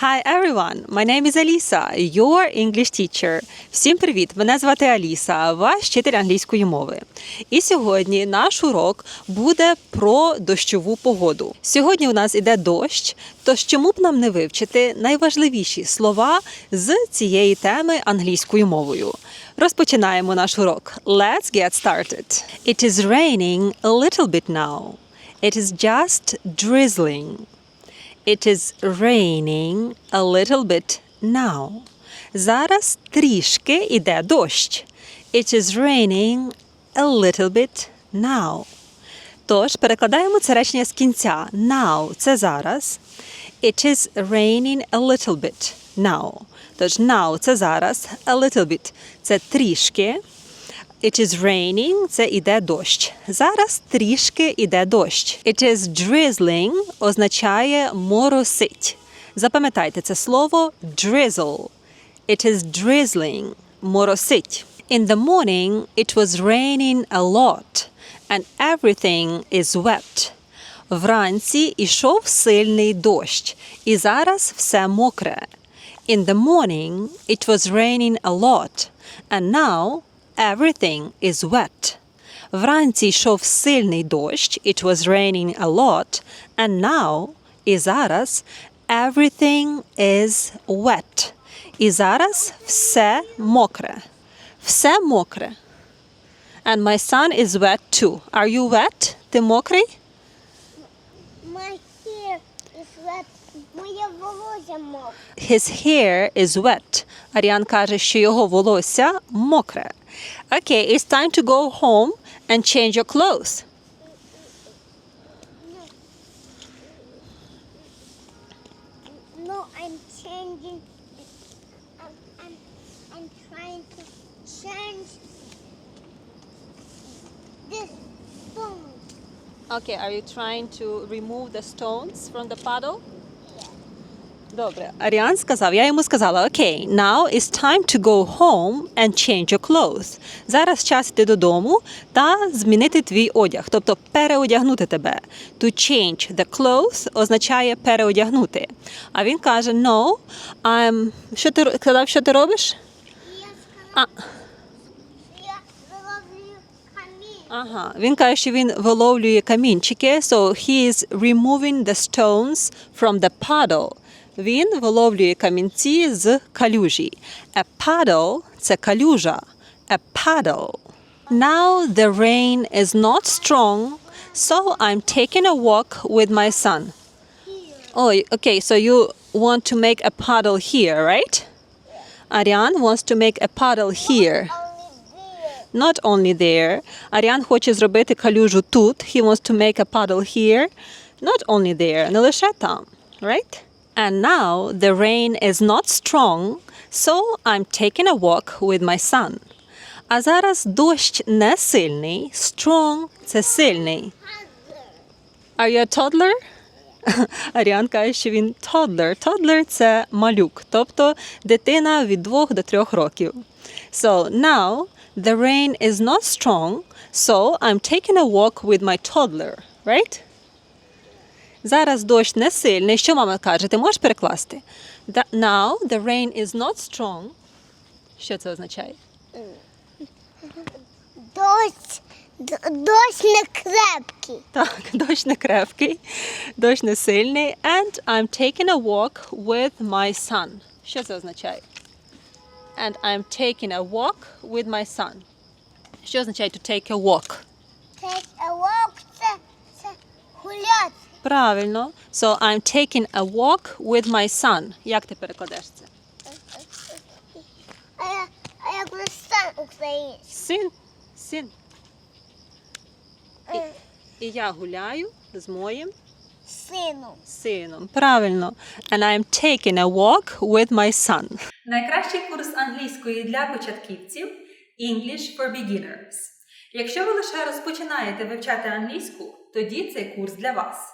Hi everyone, my name is Alisa, your English teacher. Всім привіт! Мене звати Аліса, ваш вчитель англійської мови. І сьогодні наш урок буде про дощову погоду. Сьогодні у нас іде дощ, тож чому б нам не вивчити найважливіші слова з цієї теми англійською мовою? Розпочинаємо наш урок. Let's get started. It is raining a little bit now. It is just drizzling. It is raining a little bit now. Зараз трішки іде дощ. It is raining a little bit now. Тож перекладаємо це речення з кінця. Now – це зараз. It is raining a little bit now. Тож now – це зараз, a little bit – це трішки. It is raining – це іде дощ. Зараз трішки іде дощ. It is drizzling означає моросить. Запам'ятайте це слово drizzle. It is drizzling – моросить. In the morning it was raining a lot and everything is wet. Вранці ішов сильний дощ, і зараз все мокре. In the morning it was raining a lot, and now everything is wet. Вранці йшов сильний дощ, it was raining a lot, and now, і зараз, everything is wet. І зараз все мокре. Все мокре. And my son is wet too. Are you wet? Ти мокрий? My hair is wet. Моє волосся мокре. His hair is wet. Аріан каже, що його волосся мокре. Okay, it's time to go home and change your clothes. No, I'm changing. I'm, I'm, I'm trying to change this phone. Okay, are you trying to remove the stones from the puddle? Добре. Аріан сказав, я йому сказала, окей, now it's time to go home and change your clothes. Зараз час йти додому та змінити твій одяг, тобто переодягнути тебе. To change the clothes означає переодягнути. А він каже, no, I'm... Що ти сказав, що ти робиш? Я А, сказала, камінь. Ага, він каже, що він виловлює камінчики, so he is removing the stones from the puddle. Він виловлює камінці з калюжі. A puddle – це калюжа. A puddle. Now the rain is not strong, so I'm taking a walk with my son. Oh, okay, so you want to make a puddle here, right? Ariane wants to make a puddle here. Only there. Not only there. Аріан хоче зробити калюжу тут. He wants to make a puddle here. Not only there. Не лише там. Right? And now the rain is not strong, so I'm taking a walk with my son. А зараз дощ не сильний. Strong – це сильний. Are you a toddler? Аріан каже, що він toddler. Toddler – це малюк, тобто дитина від 2 до 3 років. So now the rain is not strong, so I'm taking a walk with my toddler, right? Зараз дощ не сильний. Що мама каже? Ти можеш перекласти? Now the rain is not strong. Що це означає? Дощ, дощ не крепкий. Так, дощ не крепкий, дощ не сильний. And I'm taking a walk with my son. Що це означає? And I'm taking a walk with my son. Що означає to take a walk? Take a walk це, це гуляти. Правильно. So I'm taking a walk with my son. Як ти перекладеш це? А я, а я лисан український. Син. Син. І, і я гуляю з моїм Сину. сином. Правильно. And I'm taking a walk with my son. Найкращий курс англійської для початківців English for Beginners. Якщо ви лише розпочинаєте вивчати англійську, тоді цей курс для вас.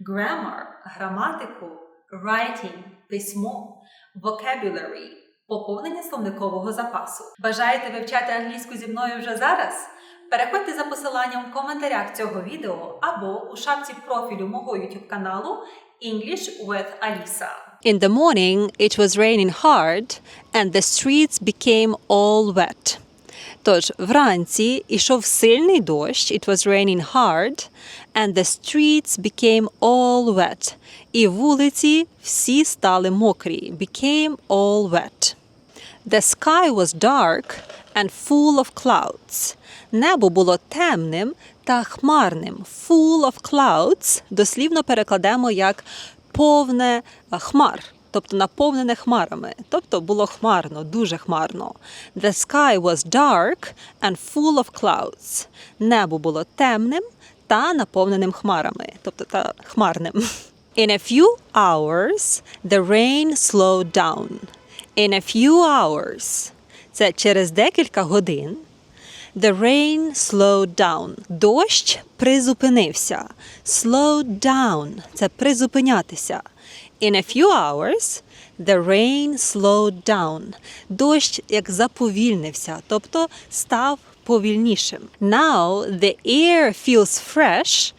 grammar – граматику, writing – письмо, vocabulary – поповнення словникового запасу. Бажаєте вивчати англійську зі мною вже зараз? Переходьте за посиланням в коментарях цього відео або у шапці профілю мого YouTube каналу English with Alisa. In the morning it was raining hard and the streets became all wet. Тож вранці ішов сильний дощ, it was raining hard, and the streets became all wet. І вулиці всі стали мокрі, became all wet. The sky was dark and full of clouds. Небо було темним та хмарним. Full of clouds дослівно перекладемо як повне хмар, тобто наповнене хмарами. Тобто було хмарно, дуже хмарно. The sky was dark and full of clouds. Небо було темним та наповненим хмарами, тобто та хмарним. In a few hours the rain slowed down. In a few hours. Це через декілька годин. The rain slowed down. Дощ призупинився. Slowed down – це призупинятися. In a few hours the rain slowed down. Дощ як заповільнився, тобто став повільнішим. Now the air feels fresh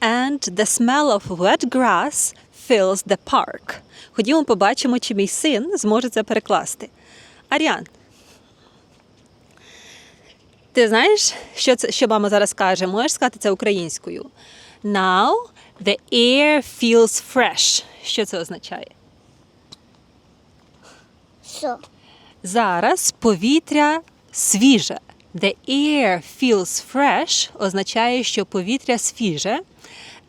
and the smell of wet grass fills the park. Ходімо побачимо, чи мій син зможе це перекласти. Аріан, ти знаєш, що це що мама зараз каже? Можеш сказати це українською? Now the air feels fresh. Що це означає? Що? Зараз повітря свіже. The air feels fresh означає, що повітря свіже.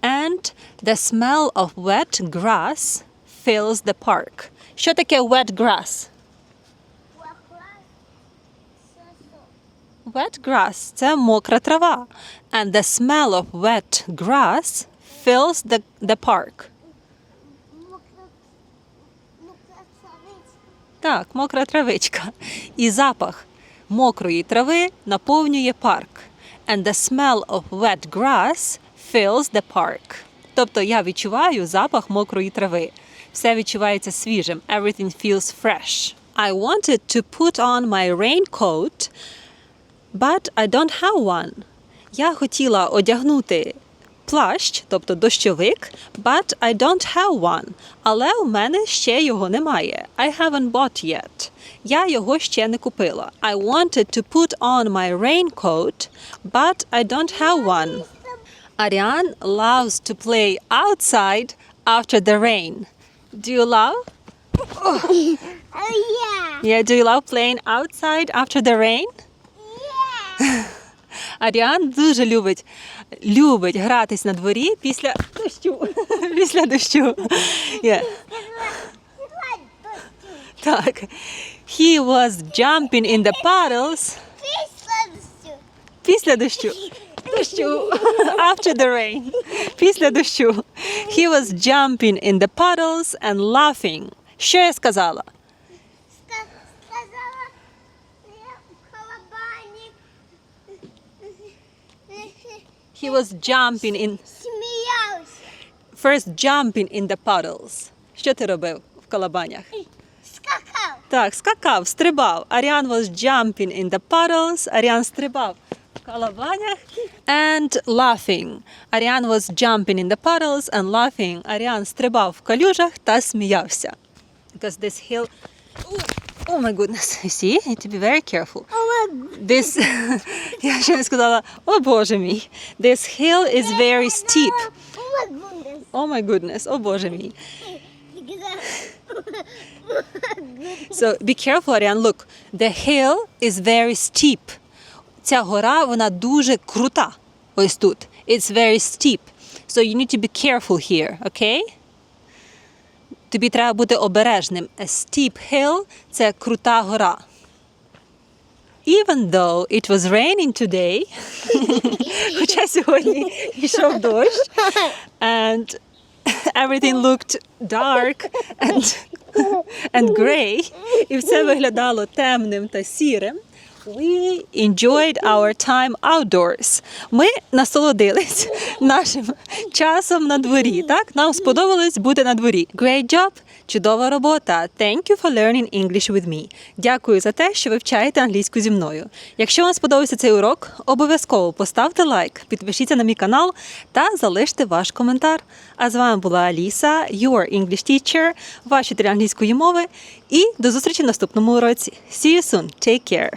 And the smell of wet grass fills the park. Що таке wet grass? Wet grass – це мокра трава. And the smell of wet grass fills the, the park. Так, мокра травичка. І запах мокрої трави наповнює парк. And the smell of wet grass fills the park. Тобто я відчуваю запах мокрої трави. Все відчувається свіжим. Everything feels fresh. I wanted to put on my raincoat, but I don't have one. Я хотіла одягнути плащ, тобто дощовик, but I don't have one. Але у мене ще його немає. I haven't bought yet. Я його ще не купила. I wanted to put on my raincoat, but I don't have one. Ariane loves to play outside after the rain. Do you love? Oh, yeah. Yeah, do you love playing outside after the rain? Yeah. Аріан дуже любить, любить гратись на дворі після дощу. після дощу. Yeah. Так. He was jumping in the puddles після дощу. Дощу. After the rain. Після дощу. He was jumping in the puddles and laughing. Що я сказала? Сказала, He was jumping in сміявся. first jumping in the puddles. Що ти робив в колобанях? Скакав. Так, скакав, стрибав. Аріан was jumping in the puddles. Аріан стрибав в колобанях. And laughing. Аріан was jumping in the puddles and laughing. Аріан стрибав в калюжах та сміявся. Because this hill... Oh my goodness. You see? You need to be very careful. This... Я ще не сказала, о боже мій. This hill is very steep. Oh my goodness, о боже мій. So be careful, Ariane. Look, the hill is very steep. Ця гора, вона дуже крута. Ось тут. It's very steep. So you need to be careful here, okay? Тобі треба бути обережним. A steep hill – це крута гора. Even though it was raining today, хоча сьогодні йшов дощ, and everything looked dark and, and grey, і все виглядало темним та сірим. We enjoyed our time outdoors. Ми насолодились нашим часом на дворі. Так, нам сподобалось бути на дворі. Great job! Чудова робота. Thank you for learning English with me. Дякую за те, що ви вчаєте англійську зі мною. Якщо вам сподобався цей урок, обов'язково поставте лайк, підпишіться на мій канал та залиште ваш коментар. А з вами була Аліса, your English teacher, ваш вчитель англійської мови. І до зустрічі в наступному уроці. See you soon. Take care.